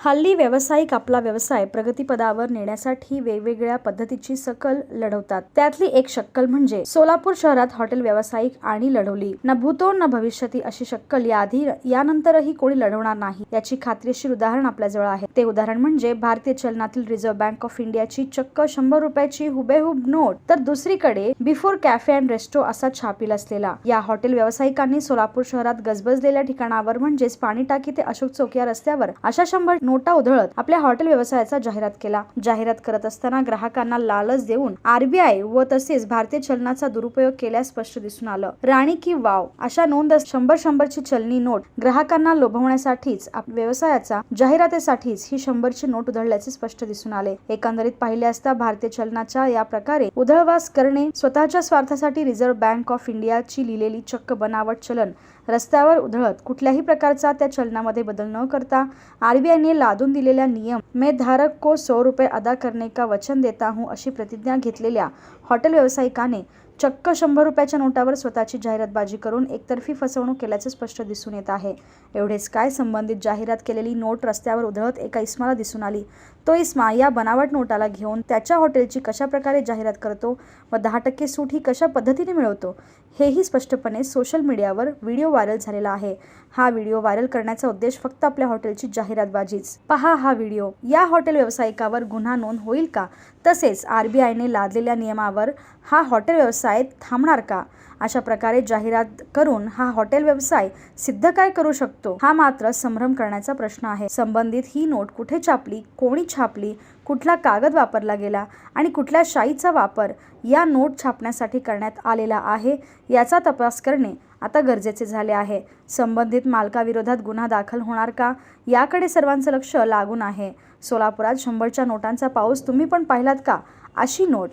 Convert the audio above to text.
हल्ली व्यावसायिक आपला व्यवसाय प्रगतीपदावर नेण्यासाठी वेगवेगळ्या पद्धतीची सकल लढवतात. त्यातली एक शक्कल म्हणजे सोलापूर शहरात हॉटेल व्यावसायिक आणि लढवली. न भूतो न भविष्यती अशी शक्कल याआधी यानंतरही कोणी लढवणार नाही याची खात्रीशीर उदाहरण आपल्याजवळ आहे. ते उदाहरण म्हणजे भारतीय चलनातील रिझर्व्ह बँक ऑफ इंडियाची चक्क शंभर रुपयाची हुबेहूब नोट. तर दुसरीकडे बिफोर कॅफे अँड रेस्टो असा छापील असलेला. या हॉटेल व्यावसायिकांनी सोलापूर शहरात गजबजलेल्या ठिकाणावर म्हणजेच पाणी टाकी ते अशोक चौक या रस्त्यावर अशा शंभर नोटा उधळत आपल्या हॉटेल व्यवसायाचा जाहिरात केला. जाहिरात करत असताना ग्राहकांना लालच देऊन आरबीआय व तसेच भारतीय चलनाचा दुरुपयोग केल्यास स्पष्ट दिसून आलं. राणी की वाव अशा नोंद शंभर शंभरची चलनी नोट ग्राहकांना लोभवण्यासाठीच व्यवसायाचा जाहिरातीसाठीच ही शंभरची नोट उधळल्याचे स्पष्ट दिसून आले. एकंदरीत पाहिले असता भारतीय चलनाच्या या प्रकारे उधळवास करणे स्वतःच्या स्वार्थासाठी रिझर्व्ह बँक ऑफ इंडियाची लिहिलेली चक्क बनावट चलन रस्त्यावर उधळत कुठल्याही प्रकारचा त्या चलनामध्ये बदल न करता आरबीआयने लादून दिलेल्या नियम में धारक को सौ रुपये अदा करने का वचन देता हूं अशी प्रतिज्ञा घेतलेल्या हॉटेल व्यावसायिकाने चक्क शंभर रुपयाच्या नोटावर स्वतःची जाहिरातबाजी करून एकतर्फी फसवणूक केल्याचं स्पष्ट दिसून येत आहे. एवढेच काय संबंधित जाहिरात केलेली नोट रस्त्यावर उधळत एका इस्माला दिसून आली. तो इस्मा या बनावट नोटाला घेऊन त्याच्या हॉटेलची कशा प्रकारे जाहिरात करतो व दहा टक्के सूट ही कशा पद्धतीने मिळवतो हेही स्पष्टपणे सोशल मीडियावर व्हिडिओ व्हायरल झालेला आहे. हा व्हिडिओ व्हायरल करण्याचा उद्देश फक्त आपल्या हॉटेलची जाहिरातबाजीच. पहा हा व्हिडिओ. या हॉटेल व्यावसायिकावर गुन्हा नोंद होईल का? तसेच आरबीआयने लादलेल्या नियमावर हा हॉटेल व्यवसाय व्यवसाय थांबणार का? अशा प्रकारे जाहिरात करून हा हॉटेल व्यवसाय सिद्ध काय करू शकतो? हा मात्र संभ्रम करण्याचा प्रश्न आहे. संबंधित ही नोट कुठे छापली? कोणी छापली? कुठला कागद वापरला गेला? आणि कुठल्या शाईचा वापर या नोट छापण्यासाठी करण्यात आलेला आहे याचा तपास करणे आता गरजेचे झाले आहे. संबंधित मालकाविरोधात गुन्हा दाखल होणार का? याकडे सर्वांचं लक्ष लागून आहे. सोलापुरात शंभरच्या नोटांचा पाऊस तुम्ही पण पाहिलात का? अशी नोट